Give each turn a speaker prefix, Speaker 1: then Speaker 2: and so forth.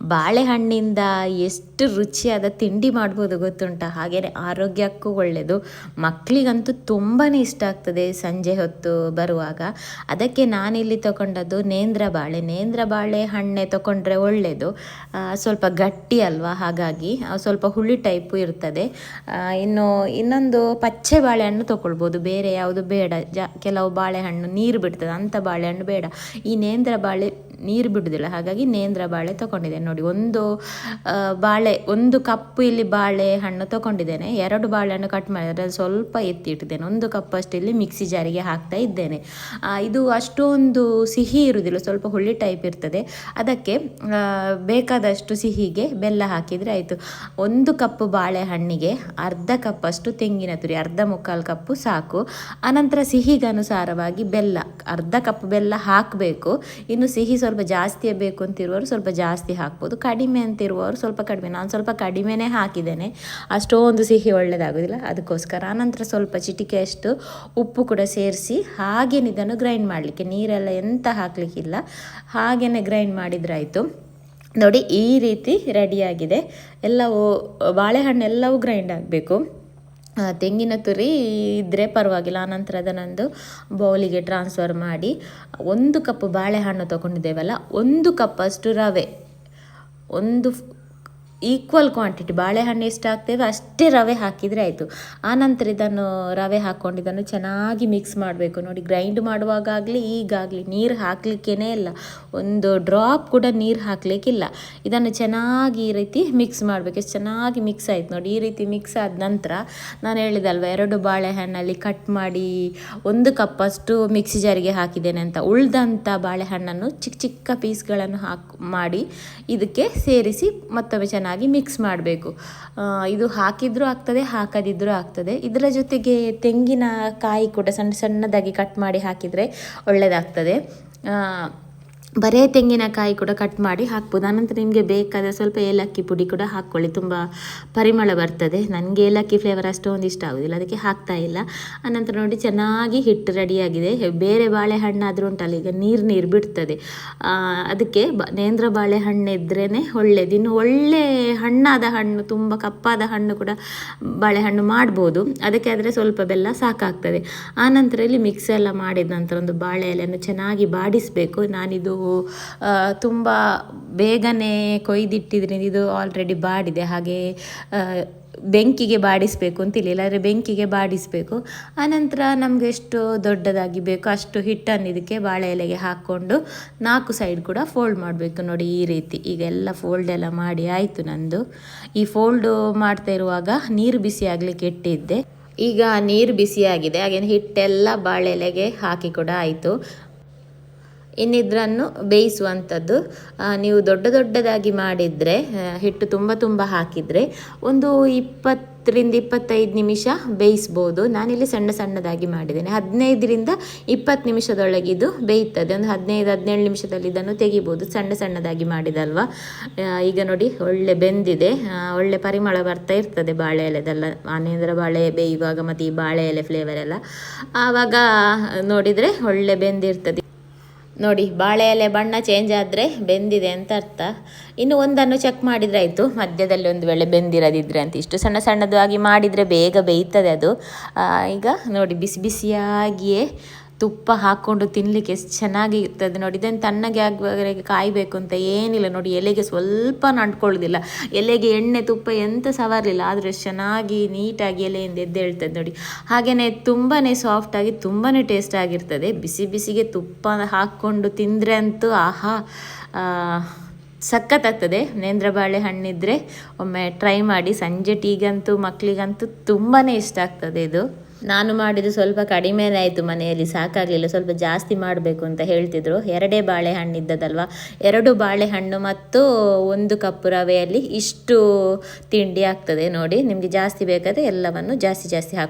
Speaker 1: ಬಾಳೆಹಣ್ಣಿಂದ ಎಷ್ಟು ರುಚಿಯಾದ ತಿಂಡಿ ಮಾಡ್ಬೋದು ಗೊತ್ತುಂಟ? ಹಾಗೆಯೇ ಆರೋಗ್ಯಕ್ಕೂ ಒಳ್ಳೆಯದು ಮಕ್ಕಳಿಗಂತೂ ತುಂಬಾ ಇಷ್ಟ ಆಗ್ತದೆ ಸಂಜೆ ಹೊತ್ತು ಬರುವಾಗ. ಅದಕ್ಕೆ ನಾನಿಲ್ಲಿ ತಗೊಂಡದ್ದು ನೇಂದ್ರ ಬಾಳೆ. ನೇಂದ್ರ ಬಾಳೆ ಹಣ್ಣೆ ತಗೊಂಡ್ರೆ ಒಳ್ಳೆಯದು ಸ್ವಲ್ಪ ಗಟ್ಟಿ ಅಲ್ವಾ? ಹಾಗಾಗಿ ಸ್ವಲ್ಪ ಹುಳಿ ಟೈಪು ಇರ್ತದೆ. ಇನ್ನು ಇನ್ನೊಂದು ಪಚ್ಚೆ ಬಾಳೆಹಣ್ಣು ತಗೊಳ್ಬೋದು ಬೇರೆ ಯಾವುದು ಬೇಡ. ಜ, ಕೆಲವು ಬಾಳೆಹಣ್ಣು ನೀರು ಬಿಡ್ತದೆ. ಅಂಥ ಬಾಳೆಹಣ್ಣು ಬೇಡ. ಈ ನೇಂದ್ರ ಬಾಳೆ ನೀರು ಬಿಡುವುದಿಲ್ಲ ಹಾಗಾಗಿ ನೇಂದ್ರ ಬಾಳೆ ತಗೊಂಡಿದ್ದೇನೆ. ನೋಡಿ, ಒಂದು ಬಾಳೆ, ಒಂದು ಕಪ್ಪು ಇಲ್ಲಿ ಬಾಳೆ ಹಣ್ಣು ತಗೊಂಡಿದ್ದೇನೆ. ಎರಡು ಬಾಳೆಹಣ್ಣು ಕಟ್ ಮಾಡಿದರೆ ಸ್ವಲ್ಪ ಎತ್ತಿ ಇಟ್ಟಿದ್ದೇನೆ. ಒಂದು ಕಪ್ಪಷ್ಟು ಇಲ್ಲಿ ಮಿಕ್ಸಿ ಜಾರಿಗೆ ಹಾಕ್ತಾ ಇದ್ದೇನೆ. ಇದು ಅಷ್ಟೊಂದು ಸಿಹಿ ಇರುವುದಿಲ್ಲ ಸ್ವಲ್ಪ ಹುಳಿ ಟೈಪ್ ಇರ್ತದೆ. ಅದಕ್ಕೆ ಬೇಕಾದಷ್ಟು ಸಿಹಿಗೆ ಬೆಲ್ಲ ಹಾಕಿದರೆ ಆಯಿತು. ಒಂದು ಕಪ್ಪು ಬಾಳೆಹಣ್ಣಿಗೆ ಅರ್ಧ ಕಪ್ಪಷ್ಟು ತೆಂಗಿನ ತುರಿ, ಅರ್ಧ ಮುಕ್ಕಾಲು ಕಪ್ಪು ಸಾಕು. ಅನಂತರ ಸಿಹಿಗನುಸಾರವಾಗಿ ಬೆಲ್ಲ, ಅರ್ಧ ಕಪ್ ಬೆಲ್ಲ ಹಾಕಬೇಕು. ಇನ್ನು ಸಿಹಿ ಸ್ವಲ್ಪ ಜಾಸ್ತಿಯೇ ಬೇಕು ಅಂತಿರುವವರು ಸ್ವಲ್ಪ ಜಾಸ್ತಿ ಹಾಕ್ಬೋದು. ಕಡಿಮೆ ಅಂತಿರುವವರು ಸ್ವಲ್ಪ ಕಡಿಮೆ. ನಾನು ಸ್ವಲ್ಪ ಕಡಿಮೆನೇ ಹಾಕಿದ್ದೇನೆ. ಅಷ್ಟೊಂದು ಸಿಹಿ ಒಳ್ಳೆಯದಾಗೋದಿಲ್ಲ ಅದಕ್ಕೋಸ್ಕರ ಆನಂತರ ಸ್ವಲ್ಪ ಚಿಟಿಕೆಯಷ್ಟು ಉಪ್ಪು ಕೂಡ ಸೇರಿಸಿ ಹಾಗೇನೆ ಇದನ್ನು ಗ್ರೈಂಡ್ ಮಾಡಲಿಕ್ಕೆ. ನೀರೆಲ್ಲ ಎಂತ ಹಾಕಲಿಕ್ಕಿಲ್ಲ. ಹಾಗೆಯೇ ಗ್ರೈಂಡ್ ಮಾಡಿದ್ರಾಯಿತು. ನೋಡಿ ಈ ರೀತಿ ರೆಡಿಯಾಗಿದೆ ಎಲ್ಲವೂ ಬಾಳೆಹಣ್ಣು ಎಲ್ಲವೂ ಗ್ರೈಂಡ್ ಆಗಬೇಕು. ತೆಂಗಿನ ತುರಿ ಇದ್ದರೆ ಪರವಾಗಿಲ್ಲ. ಆನಂತರ ಅದನ್ನೊಂದು ಬೌಲಿಗೆ ಟ್ರಾನ್ಸ್ಫರ್ ಮಾಡಿ, ಒಂದು ಕಪ್ ಬಾಳೆಹಣ್ಣು ತೊಗೊಂಡಿದ್ದೇವಲ್ಲ, ಒಂದು ಕಪ್ಪಷ್ಟು ರವೆ, ಒಂದು ಈಕ್ವಲ್ ಕ್ವಾಂಟಿಟಿ ಬಾಳೆಹಣ್ಣು ಎಷ್ಟು ಹಾಕ್ತೇವೆ ಅಷ್ಟೇ ರವೆ ಹಾಕಿದರೆ ಆಯಿತು. ಆನಂತರ ಇದನ್ನು ರವೆ ಹಾಕ್ಕೊಂಡು ಇದನ್ನು ಚೆನ್ನಾಗಿ ಮಿಕ್ಸ್ ಮಾಡಬೇಕು. ನೋಡಿ ಗ್ರೈಂಡ್ ಮಾಡುವಾಗಲಿ ಈಗಾಗಲಿ ನೀರು ಹಾಕಲಿಕ್ಕೇ ಇಲ್ಲ. ಒಂದು ಡ್ರಾಪ್ ಕೂಡ ನೀರು ಹಾಕಲಿಕ್ಕಿಲ್ಲ. ಇದನ್ನು ಚೆನ್ನಾಗಿ ಈ ರೀತಿ ಮಿಕ್ಸ್ ಮಾಡಬೇಕು. ಎಷ್ಟು ಚೆನ್ನಾಗಿ ಮಿಕ್ಸ್ ಆಯಿತು ನೋಡಿ, ಈ ರೀತಿ ಮಿಕ್ಸ್ ಆದ ನಂತರ ನಾನು ಹೇಳಿದಲ್ವ, ಎರಡು ಬಾಳೆಹಣ್ಣಲ್ಲಿ ಕಟ್ ಮಾಡಿ ಒಂದು ಕಪ್ಪಷ್ಟು ಮಿಕ್ಸಿ ಜಾರಿಗೆ ಹಾಕಿದ್ದೇನೆ ಅಂತ. ಉಳ್ದಂಥ ಬಾಳೆಹಣ್ಣನ್ನು ಚಿಕ್ಕ ಚಿಕ್ಕ ಪೀಸ್ಗಳನ್ನು ಹಾಕಿ ಮಾಡಿ ಇದಕ್ಕೆ ಸೇರಿಸಿ ಮತ್ತೊಮ್ಮೆ ಚೆನ್ನಾಗಿ ಚೆನ್ನಾಗಿ ಮಿಕ್ಸ್ ಮಾಡಬೇಕು. ಇದು ಹಾಕಿದ್ರೂ ಆಗ್ತದೆ ಹಾಕದಿದ್ದರೂ ಆಗ್ತದೆ. ಇದರ ಜೊತೆಗೆ ತೆಂಗಿನ ಕಾಯಿ ಕೂಡ ಸಣ್ಣ ಸಣ್ಣದಾಗಿ ಕಟ್ ಮಾಡಿ ಹಾಕಿದರೆ ಒಳ್ಳೆಯದಾಗ್ತದೆ ಬರೇ ತೆಂಗಿನಕಾಯಿ ಕೂಡ ಕಟ್ ಮಾಡಿ ಹಾಕ್ಬೋದು. ಆನಂತರ ನಿಮಗೆ ಬೇಕಾದ ಸ್ವಲ್ಪ ಏಲಕ್ಕಿ ಪುಡಿ ಕೂಡ ಹಾಕ್ಕೊಳ್ಳಿ. ತುಂಬ ಪರಿಮಳ ಬರ್ತದೆ. ನನಗೆ ಏಲಕ್ಕಿ ಫ್ಲೇವರ್ ಅಷ್ಟೊಂದು ಇಷ್ಟ ಆಗೋದಿಲ್ಲ. ಅದಕ್ಕೆ ಹಾಕ್ತಾ ಇಲ್ಲ. ಆನಂತರ ನೋಡಿ ಚೆನ್ನಾಗಿ ಹಿಟ್ಟು ರೆಡಿಯಾಗಿದೆ ಬೇರೆ ಬಾಳೆಹಣ್ಣಾದರೂ ಉಂಟಲ್ಲ, ಈಗ ನೀರು ನೀರು ಬಿಡ್ತದೆ. ಅದಕ್ಕೆ ಬ, ನೇಂದ್ರ ಬಾಳೆಹಣ್ಣು ಇದ್ರೇ ಒಳ್ಳೇದು. ಇನ್ನು ಒಳ್ಳೆ ಹಣ್ಣಾದ ಹಣ್ಣು, ತುಂಬ ಕಪ್ಪಾದ ಹಣ್ಣು ಕೂಡ ಬಾಳೆಹಣ್ಣು ಮಾಡ್ಬೋದು. ಅದಕ್ಕೆ ಆದರೆ ಸ್ವಲ್ಪ ಬೆಲ್ಲ ಸಾಕಾಗ್ತದೆ. ಆನಂತರ ಇಲ್ಲಿ ಮಿಕ್ಸ್ ಎಲ್ಲ ಮಾಡಿದ ನಂತರ ಒಂದು ಬಾಳೆ ಎಲೆಯನ್ನು ಚೆನ್ನಾಗಿ ಬಾಡಿಸಬೇಕು. ನಾನಿದು ತುಂಬ ಬೇಗನೆ ಕೊಯ್ದಿಟ್ಟಿದ್ರಿಂದ ಇದು ಆಲ್ರೆಡಿ ಬಾಡಿದೆ. ಹಾಗೆ ಬೆಂಕಿಗೆ ಬಾಡಿಸಬೇಕು ಅಂತಿಲ್ಲ, ಇಲ್ಲಾಂದರೆ ಬೆಂಕಿಗೆ ಬಾಡಿಸಬೇಕು. ಆನಂತರ ನಮಗೆ ಎಷ್ಟು ದೊಡ್ಡದಾಗಿ ಬೇಕು, ಅಷ್ಟು ಹಿಟ್ಟನ್ನು ಇದಕ್ಕೆ ಬಾಳೆ ಎಲೆಗೆ ಹಾಕ್ಕೊಂಡು ನಾಲ್ಕು ಸೈಡ್ ಕೂಡ ಫೋಲ್ಡ್ ಮಾಡಬೇಕು. ನೋಡಿ, ಈ ರೀತಿ ಈಗ ಎಲ್ಲ ಫೋಲ್ಡ್ ಎಲ್ಲ ಮಾಡಿ ಆಯಿತು ನಂದು. ಈ ಫೋಲ್ಡು ಮಾಡ್ತಾ ಇರುವಾಗ ನೀರು ಬಿಸಿ ಆಗಲಿಕ್ಕೆ ಇಟ್ಟಿದ್ದೆ. ಈಗ ನೀರು ಬಿಸಿಯಾಗಿದೆ ಹಾಗೆ ಹಿಟ್ಟೆಲ್ಲ ಬಾಳೆ ಎಲೆಗೆ ಹಾಕಿ ಕೂಡ ಆಯಿತು. ಇನ್ನಿದ್ರನ್ನು ಬೇಯಿಸುವಂಥದ್ದು. ನೀವು ದೊಡ್ಡ ದೊಡ್ಡದಾಗಿ ಮಾಡಿದರೆ ಹಿಟ್ಟು ತುಂಬ ತುಂಬ ಹಾಕಿದರೆ ಒಂದು ಇಪ್ಪತ್ತರಿಂದ ಇಪ್ಪತ್ತೈದು ನಿಮಿಷ ಬೇಯಿಸ್ಬೋದು. ನಾನಿಲ್ಲಿ ಸಣ್ಣ ಸಣ್ಣದಾಗಿ ಮಾಡಿದ್ದೇನೆ. ಹದಿನೈದರಿಂದ ಇಪ್ಪತ್ತು ನಿಮಿಷದೊಳಗೆ ಇದು ಬೇಯ್ತದೆ. ಒಂದು ಹದಿನೈದು, ಹದಿನೇಳು ನಿಮಿಷದಲ್ಲಿ ಇದನ್ನು ತೆಗಿಬೋದು. ಸಣ್ಣ ಸಣ್ಣದಾಗಿ ಮಾಡಿದಲ್ವ? ಈಗ ನೋಡಿ, ಒಳ್ಳೆ ಬೆಂದಿದೆ. ಒಳ್ಳೆ ಪರಿಮಳ ಬರ್ತಾ ಇರ್ತದೆ ಬಾಳೆ ಎಲೆದೆಲ್ಲ ಆನೇಂದ್ರ ಬಾಳೆ ಬೇಯುವಾಗ ಮತ್ತು ಈ ಬಾಳೆ ಎಲೆ ಫ್ಲೇವರ್ ಎಲ್ಲ. ಆವಾಗ ನೋಡಿದರೆ ಒಳ್ಳೆ ಬೆಂದಿರ್ತದೆ. ನೋಡಿ, ಬಾಳೆ ಎಲೆ ಬಣ್ಣ ಚೇಂಜ್ ಆದರೆ ಬೆಂದಿದೆ ಅಂತ ಅರ್ಥ. ಇನ್ನು ಒಂದನ್ನು ಚೆಕ್ ಮಾಡಿದರೆ ಆಯಿತು. ಮಧ್ಯದಲ್ಲಿ ಒಂದು ವೇಳೆ ಬೆಂದಿರೋದಿದ್ರೆ ಅಂತ. ಇಷ್ಟು ಸಣ್ಣ ಸಣ್ಣದಾಗಿ ಮಾಡಿದರೆ ಬೇಗ ಬೇಯ್ತದೆ ಅದು. ಈಗ ನೋಡಿ, ಬಿಸಿ ಬಿಸಿಯಾಗಿಯೇ ತುಪ್ಪ ಹಾಕ್ಕೊಂಡು ತಿನ್ನಲಿಕ್ಕೆ ಎಷ್ಟು ಚೆನ್ನಾಗಿ ಇರ್ತದೆ ನೋಡಿ. ಇದನ್ನು ತಣ್ಣಗೆ ಆಗುವವರೆಗೆ ಕಾಯಬೇಕು ಅಂತ ಏನಿಲ್ಲ ನೋಡಿ. ಎಲೆಗೆ ಸ್ವಲ್ಪ ನಂಟ್ಕೊಳ್ಳೋದಿಲ್ಲ ಎಲೆಗೆ ಎಣ್ಣೆ, ತುಪ್ಪ ಎಂತ ಸವರಲಿಲ್ಲ. ಆದರೆ ಚೆನ್ನಾಗಿ ನೀಟಾಗಿ ಎಲೆಯಿಂದ ಎದ್ದೇಳ್ತದೆ ನೋಡಿ. ಹಾಗೆಯೇ ತುಂಬಾ ಸಾಫ್ಟಾಗಿ ತುಂಬಾ ಟೇಸ್ಟ್ ಆಗಿರ್ತದೆ. ಬಿಸಿ ಬಿಸಿಗೆ ತುಪ್ಪ ಹಾಕ್ಕೊಂಡು ತಿಂದರೆ ಅಂತೂ ಆಹಾ ಸಖತ್ತಾಗ್ತದೆ. ನೇಂದ್ರ ಬಾಳೆ ಹಣ್ಣಿದ್ರೆ ಒಮ್ಮೆ ಟ್ರೈ ಮಾಡಿ. ಸಂಜೆ ಟೀಗಂತೂ ಮಕ್ಕಳಿಗಂತೂ ತುಂಬಾ ಇಷ್ಟ ಆಗ್ತದೆ ಇದು. ನಾನು ಮಾಡಿದ್ದು ಸ್ವಲ್ಪ ಕಡಿಮೆನೇ ಆಯಿತು ಮನೆಯಲ್ಲಿ, ಸಾಕಾಗಲಿಲ್ಲ, ಸ್ವಲ್ಪ ಜಾಸ್ತಿ ಮಾಡಬೇಕು ಅಂತ ಹೇಳ್ತಿದ್ರು. ಎರಡೇ ಬಾಳೆಹಣ್ಣು ಇದ್ದದಲ್ವ? ಎರಡು ಬಾಳೆಹಣ್ಣು ಮತ್ತು ಒಂದು ಕಪ್ಪು ರವೆಯಲ್ಲಿ ಇಷ್ಟು ತಿಂಡಿ ಆಗ್ತದೆ ನೋಡಿ. ನಿಮಗೆ ಜಾಸ್ತಿ ಬೇಕಾದರೆ ಎಲ್ಲವನ್ನು ಜಾಸ್ತಿ ಜಾಸ್ತಿ ಹಾಕಿ